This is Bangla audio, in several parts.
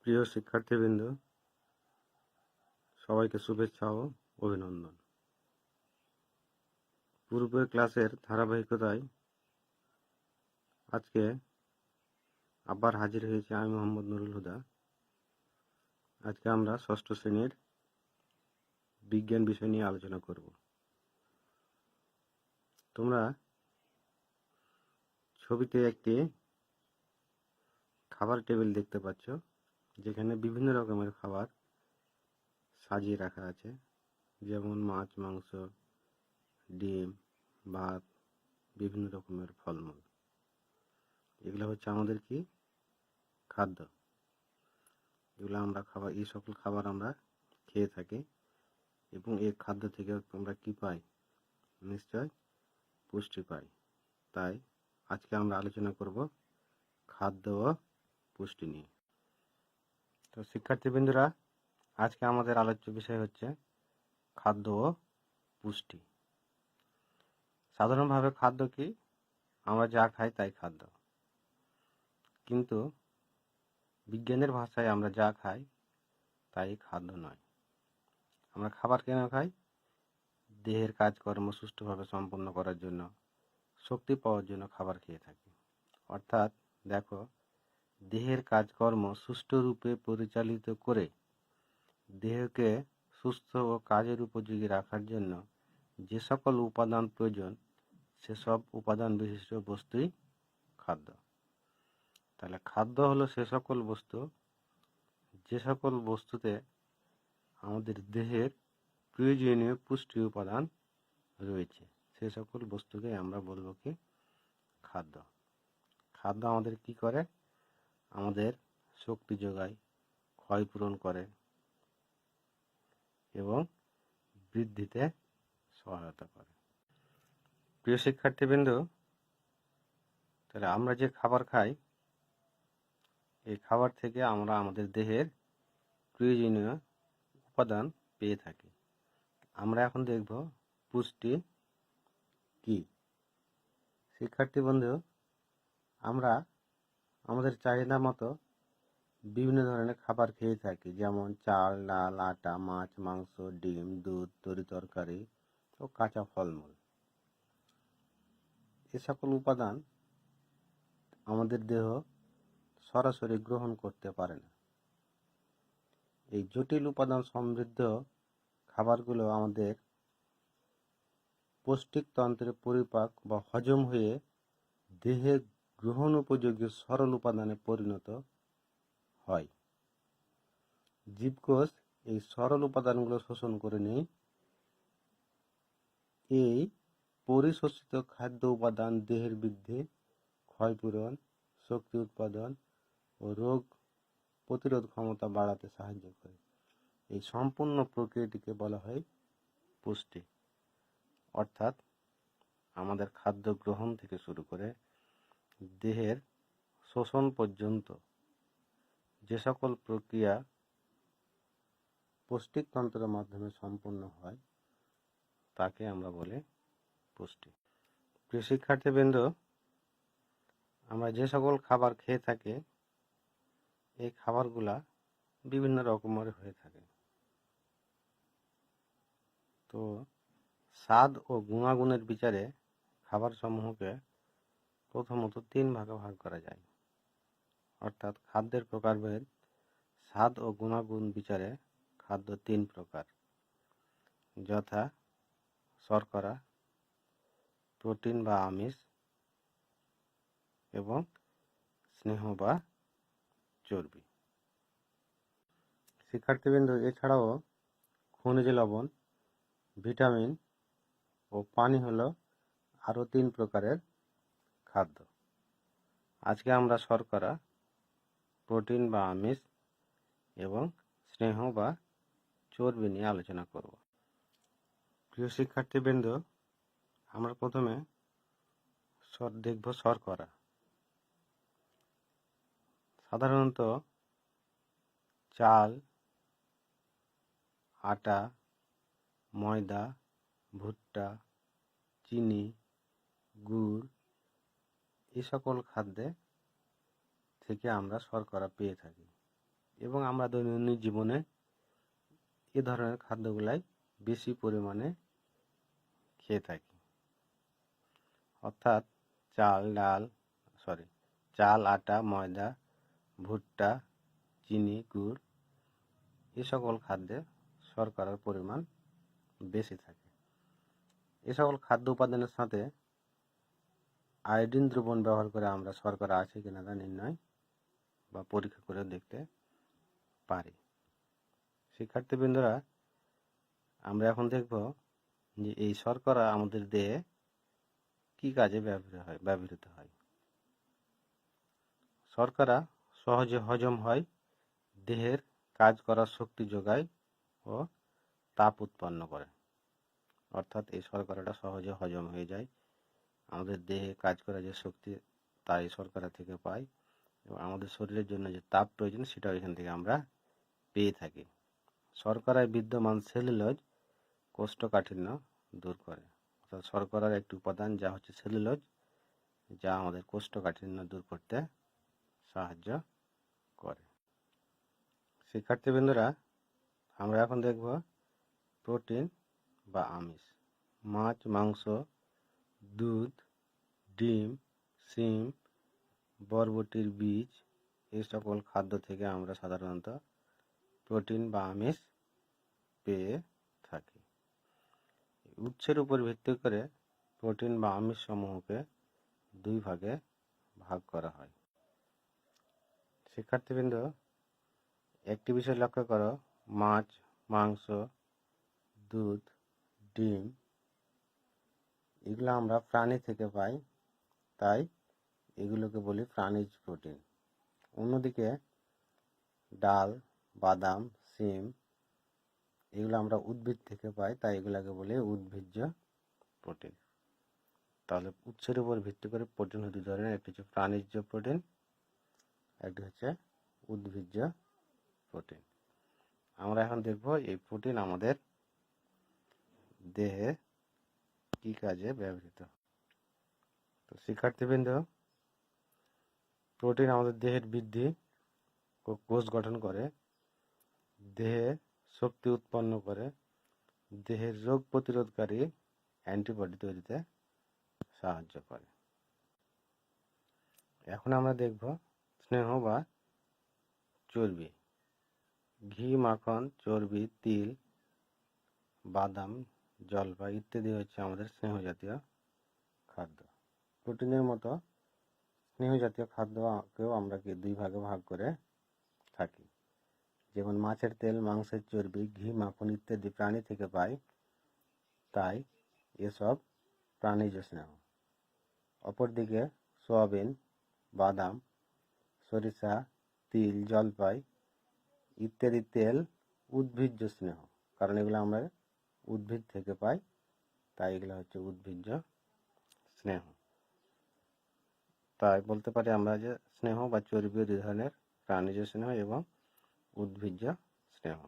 প্রিয় শিক্ষার্থীবৃন্দ, সবাইকে শুভেচ্ছা ও অভিনন্দন। পূর্বের ক্লাসের ধারাবাহিকতায় আজকে আবার হাজির হয়েছি আমি মোহাম্মদ নুরুল হুদা। আজকে আমরা ষষ্ঠ শ্রেণির বিজ্ঞান বিষয় নিয়ে আলোচনা করব। তোমরা ছবিতে একটি খাবার টেবিল দেখতে পাচ্ছ। যেখানে বিভিন্ন রকমের খাবার সাজিয়ে রাখা আছে। যেমন মাছ, মাংস, ডিম, ভাত, বিভিন্ন রকমের ফলমূল। এগুলো হচ্ছে আমাদের কি? খাদ্য। এগুলো আমরা খাবার এই সকল খাবার আমরা খেয়ে থাকি এবং এই খাদ্য থেকে আমরা কি পাই? নিশ্চয় পুষ্টি পাই। তাই আজকে আমরা আলোচনা করব খাদ্য ও পুষ্টি নিয়ে। তো শিক্ষার্থীবৃন্দরা, আজকে আমাদের আলোচ্য বিষয় হচ্ছে খাদ্য ও পুষ্টি। সাধারণভাবে খাদ্য কি? আমরা যা খাই তাই খাদ্য। কিন্তু বিজ্ঞানের ভাষায় আমরা যা খাই তাই খাদ্য নয়। আমরা খাবার কেন খাই? দেহের কাজকর্ম সুষ্ঠুভাবে সম্পন্ন করার জন্য, শক্তি পাওয়ার জন্য খাবার খেয়ে থাকি। অর্থাৎ দেখো দেহের কাজকর্ম সুষ্ঠুরূপে পরিচালিত করে দেহকে সুস্থ ও কাজের উপযোগী রাখার জন্য যে সকল উপাদান প্রয়োজন সেসব উপাদান বিশিষ্ট বস্তুই খাদ্য। তাহলে খাদ্য হলো সে সকল বস্তু। যে সকল বস্তুতে আমাদের দেহের প্রয়োজনীয় পুষ্টি উপাদান রয়েছে, সে সকল বস্তুকে আমরা বলব কি খাদ্য। খাদ্য আমাদের কি করে? আমাদের শক্তি যোগায়, ক্ষয়পূরণ করে এবং বৃদ্ধিতে সহায়তা করে। প্রিয় শিক্ষার্থীবৃন্দ, তাহলে আমরা যে খাবার খাই, এই খাবার থেকে আমরা আমাদের দেহের প্রয়োজনীয় উপাদান পেয়ে থাকি। আমরা এখন দেখব পুষ্টি কি। শিক্ষার্থী বন্ধু আমরা আমাদের চাহিদা মতো বিভিন্ন ধরনের খাবার খেয়ে থাকি। যেমন চাল, ডাল, আটা, মাছ, মাংস, ডিম, দুধ, তরি তরকারি ও কাঁচা ফলমূল। এ সকল উপাদান আমাদের দেহ সরাসরি গ্রহণ করতে পারে না। এই জটিল উপাদান সমৃদ্ধ খাবারগুলো আমাদের পৌষ্টিকতন্ত্রের পরিপাক বা হজম হয়ে দেহে গ্রহণ উপযোগী সরল উপাদানে পরিণত হয়। জীবকোষ এই সরল উপাদানগুলো শোষণ করে নেয়। এই পরিশোষিত খাদ্য উপাদান দেহের বৃদ্ধি ক্ষয়পূরণ, শক্তি উৎপাদন ও রোগ প্রতিরোধ ক্ষমতা বাড়াতে সাহায্য করে। এই সম্পূর্ণ প্রক্রিয়াটিকে বলা হয় পুষ্টি। অর্থাৎ আমাদের খাদ্য গ্রহণ থেকে শুরু করে দেহের শোষণ পর্যন্ত যে সকল প্রক্রিয়া পৌষ্টিকতন্ত্রের মাধ্যমে সম্পন্ন হয়, তাকে আমরা বলি পুষ্টি। প্রিয় শিক্ষার্থীবৃন্দ, আমরা যে সকল খাবার খেয়ে থাকি, এই খাবারগুলা বিভিন্ন রকমের হয়ে থাকে। তো স্বাদ ও গুণাগুণের বিচারে খাবার সমূহকে প্রথমত তিন ভাগে ভাগ করা যায়। অর্থাৎ খাদ্যের প্রকারভেদ, স্বাদ ও গুণাগুণ বিচারে খাদ্য তিন প্রকার। যথা, শর্করা, প্রোটিন বা আমিষ এবং স্নেহ বা চর্বি। শিক্ষার্থীবৃন্দ, এছাড়াও খনিজ লবণ, ভিটামিন ও পানি হলো আরও তিন প্রকারের খাদ্য। আজকে আমরা শর্করা, প্রোটিন বা আমিষ এবং স্নেহ বা চর্বি নিয়ে আলোচনা করব। প্রিয় শিক্ষার্থীবৃন্দ, আমরা প্রথমে দেখব শর্করা। সাধারণত চাল, আটা, ময়দা, ভুট্টা, চিনি, গুড় এই সকল খাদ্যে থেকে আমরা শর্করা পেয়ে থাকি এবং আমরা দৈনন্দিন জীবনে এ ধরনের খাদ্যগুলাই বেশি পরিমাণে খেয়ে থাকি। অর্থাৎ চাল, ডাল সরি চাল, আটা, ময়দা, ভুট্টা, চিনি, গুড় এ সকল খাদ্যে শর্করার পরিমাণ বেশি থাকে। এ সকল খাদ্য উপাদানের সাথে আয়োডিন দ্রবণ ব্যবহার করে আমরা শর্করা আছে কিনা তা নির্ণয় বা পরীক্ষা করে দেখতে পারি। শিক্ষার্থীবৃন্দরা, আমরা এখন দেখব যে এই শর্করা আমাদের দেহে কি কাজে ব্যবহৃত হয় ব্যবহৃত হয়। শর্করা সহজে হজম হয়, দেহের কাজ করার শক্তি যোগায় ও তাপ উৎপন্ন করে। অর্থাৎ এই শর্করাটা সহজে হজম হয়ে যায়। আমাদের দেহে কাজ করার যে শক্তি তা এই শর্করা থেকে পাই এবং আমাদের শরীরের জন্য যে তাপ প্রয়োজন সেটাও এখান থেকে আমরা পেয়ে থাকি। শর্করায় বিদ্যমান সেলুলোজ কোষ্ঠকাঠিন্য দূর করে। অর্থাৎ শর্করার একটি উপাদান যা হচ্ছে সেলুলোজ, যা আমাদের কোষ্ঠকাঠিন্য দূর করতে সাহায্য করে। শিক্ষার্থীবৃন্দরা, আমরা এখন দেখব প্রোটিন বা আমিষ। মাছ, মাংস দুধ, ডিম শিম বরবটির বীজ এই সকল খাদ্য থেকে আমরা সাধারণত প্রোটিন বা আমিষ পেয়ে থাকি। উৎসের উপর ভিত্তি করে প্রোটিন বা আমিষ সমূহকে দুই ভাগে ভাগ করা হয়। শিক্ষার্থীবৃন্দ, একটি বিষয় লক্ষ্য করো, মাছ, মাংস, দুধ, ডিম এগুলো আমরা প্রাণী থেকে পাই, তাই এগুলোকে বলি প্রাণীজ প্রোটিন। অন্যদিকে ডাল, বাদাম, সিম, এগুলো আমরা উদ্ভিদ থেকে পাই, তাই এগুলোকে বলি উদ্ভিজ্জ প্রোটিন। তাহলে উৎসের উপর ভিত্তি করে প্রোটিন দুই ধরনের, একটি হচ্ছে প্রাণীজ প্রোটিন, একটি হচ্ছে উদ্ভিজ্জ প্রোটিন। আমরা এখন দেখব এই প্রোটিন আমাদের দেহে কি কাজে ব্যবহৃত? তো শিক্ষার্থীবৃন্দ, প্রোটিন আমাদের দেহের বৃদ্ধি ও কোষ গঠন করে, দেহে শক্তি উৎপন্ন করে, দেহের রোগ প্রতিরোধকারী অ্যান্টিবডি তৈরিতে সাহায্য করে। এখন আমরা দেখব স্নেহ বা চর্বি। ঘি, মাখন, চর্বি, তিল, বাদাম জলপাই ইত্যাদি হচ্ছে আমাদের স্নেহ জাতীয় খাদ্য। প্রোটিনের মতো স্নেহ জাতীয় খাদ্যকেও আমরা কি দুই ভাগে ভাগ করে থাকি? যেমন মাছের তেল, মাংসের চর্বি, ঘি, মাখন ইত্যাদি প্রাণী থেকে পাই, তাই এসব প্রাণীজ স্নেহ। অপরদিকে সোয়াবিন, বাদাম, সরিষা, তিল, জলপাই ইত্যাদি তেল উদ্ভিজ্জ স্নেহ, কারণ এগুলো আমরা উদ্ভিদ থেকে পাই, তাই এগুলো হচ্ছে উদ্ভিজ্জ স্নেহ। তাই বলতে পারি আমরা যে স্নেহ বা চর্বি দুই ধরনের, প্রাণীজ স্নেহ এবং উদ্ভিজ্জ স্নেহ।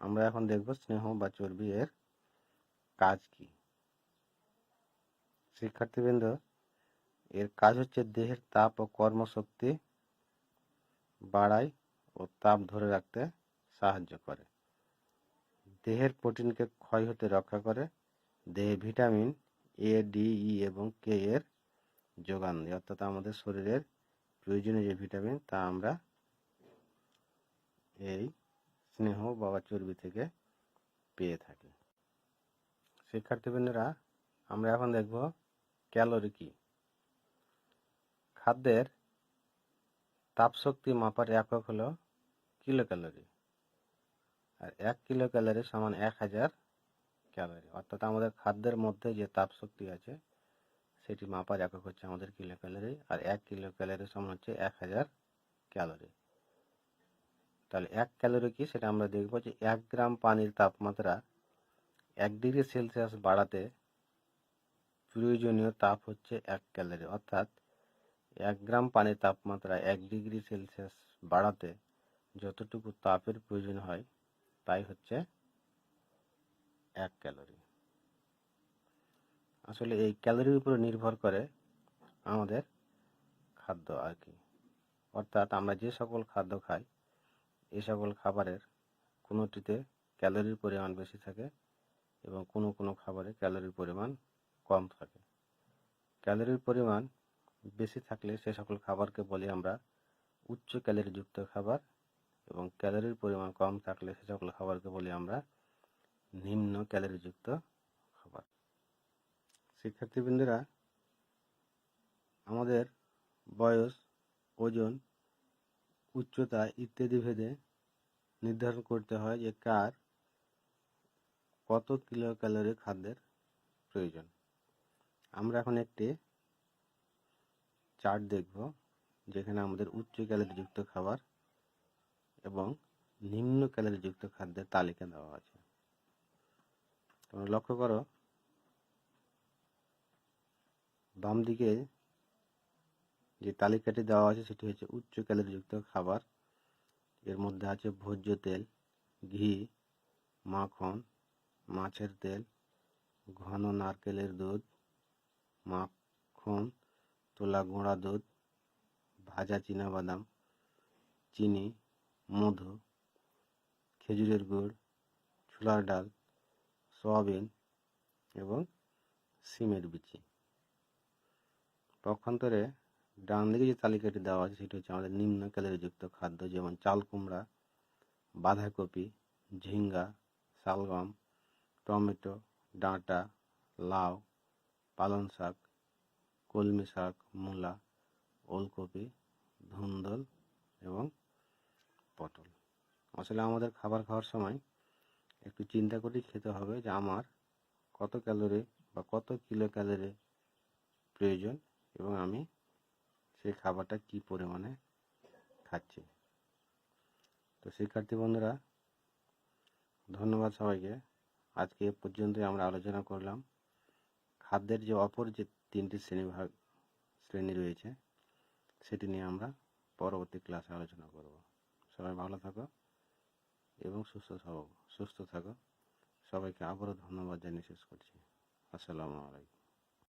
আমরা এখন দেখব স্নেহ বা চর্বি এর কাজ কি। শিক্ষার্থীবৃন্দ, এর কাজ হচ্ছে দেহের তাপ ও কর্মশক্তি বাড়ায় ও তাপ ধরে রাখতে সাহায্য করে। দেহের প্রোটিনকে ক্ষয় হতে রক্ষা করে। দেহে ভিটামিন এ ডি ই এবং কে এর যোগান দেয়। অর্থাৎ আমাদের শরীরের প্রয়োজনীয় যে ভিটামিন, তা আমরা এই স্নেহ বা চর্বি থেকে পেয়ে থাকি। শিক্ষার্থীবৃন্দরা, আমরা এখন দেখব ক্যালোরি কি। খাদ্যের তাপশক্তি মাপার একক হলো কিলো ক্যালোরি আর এক কিলো ক্যালোরি সমান এক হাজার ক্যালোরি। অর্থাৎ আমাদের খাদ্যের মধ্যে যে তাপশক্তি আছে, সেটি মাপার একক হচ্ছে আমাদের কিলো ক্যালোরি, আর এক কিলো ক্যালোরি সমান হচ্ছে এক হাজার ক্যালোরি। তাহলে এক ক্যালোরি কি? সেটা আমরা দেখব যে এক গ্রাম পানির তাপমাত্রা এক ডিগ্রি সেলসিয়াস বাড়াতে প্রয়োজনীয় তাপ হচ্ছে এক ক্যালোরি। অর্থাৎ এক গ্রাম পানির তাপমাত্রা এক ডিগ্রি সেলসিয়াস বাড়াতে যতটুকু তাপের প্রয়োজন হয় তাই হচ্ছে এক ক্যালোরি। আসলে এই ক্যালোরির উপর নির্ভর করে আমাদের খাদ্য আর কি। অর্থাৎ আমরা যে সকল খাদ্য খাই, এই সকল খাবারের কোনোটিতে ক্যালোরির পরিমাণ বেশি থাকে এবং কোনো কোনো খাবারে ক্যালোরির পরিমাণ কম থাকে। ক্যালোরির পরিমাণ বেশি থাকলে সে সকল খাবারকে বলি আমরা উচ্চ ক্যালোরিযুক্ত খাবার এবং ক্যালোরির পরিমাণ কম থাকলে সে সকল খাবারকে বলি আমরা নিম্ন ক্যালোরিযুক্ত খাবার। শিক্ষার্থীবৃন্দরা, আমাদের বয়স, ওজন, উচ্চতা ইত্যাদি ভেদে নির্ধারণ করতে হয় যে কার কত কিলো ক্যালোরি খাদ্যের প্রয়োজন। আমরা এখন একটি চার্ট দেখব যেখানে আমাদের উচ্চ ক্যালোরিযুক্ত খাবার এবং নিম্ন ক্যালোরিযুক্ত খাদ্যের তালিকা দেওয়া আছে। তোমরা লক্ষ্য করো, বাম দিকে যে তালিকাটি দেওয়া আছে সেটি হচ্ছে উচ্চ ক্যালোরিযুক্ত খাবার। এর মধ্যে আছে ভোজ্য তেল, ঘি, মাখন, মাছের তেল, ঘন নারকেলের দুধ, মাখন, তোলা গুঁড়া দুধ, ভাজা বাদাম চিনি মধু, খেজুরের গুড়, ছোলার ডাল, সয়াবিন এবং সিমের বিচি। পক্ষান্তরে ডান দিকে যে তালিকাটি দেওয়া আছে সেটি হচ্ছে আমাদের নিম্ন ক্যালোরিযুক্ত খাদ্য যেমন চাল কুমড়া, বাঁধাকপি, ঝিঙ্গা, শালগম, টমেটো, ডাঁটা, লাউ, পালং শাক, কলমি শাক, মূলা, ওলকপি, ধুন্দল এবং পটল। আসলে আমাদের খাবার খাওয়ার সময় একটু চিন্তা করেই খেতে হবে যে আমার কত ক্যালোরি বা কত কিলো ক্যালোরি প্রয়োজন এবং আমি সেই খাবারটা কি পরিমাণে খাচ্ছি। তো শিক্ষার্থী বন্ধুরা, ধন্যবাদ সবাইকে। আজকে এ পর্যন্তই আমরা আলোচনা করলাম। খাদ্যের যে অপর যে তিনটি শ্রেণীভাগ শ্রেণি রয়েছে, সেটি নিয়ে আমরা পরবর্তী ক্লাসে আলোচনা করব। সবাই ভালো থাকো এবং সুস্থ থাকো সুস্থ থাকো। সবাইকে আবারও ধন্যবাদ জানিয়ে শেষ করছি। আসসালামু আলাইকুম।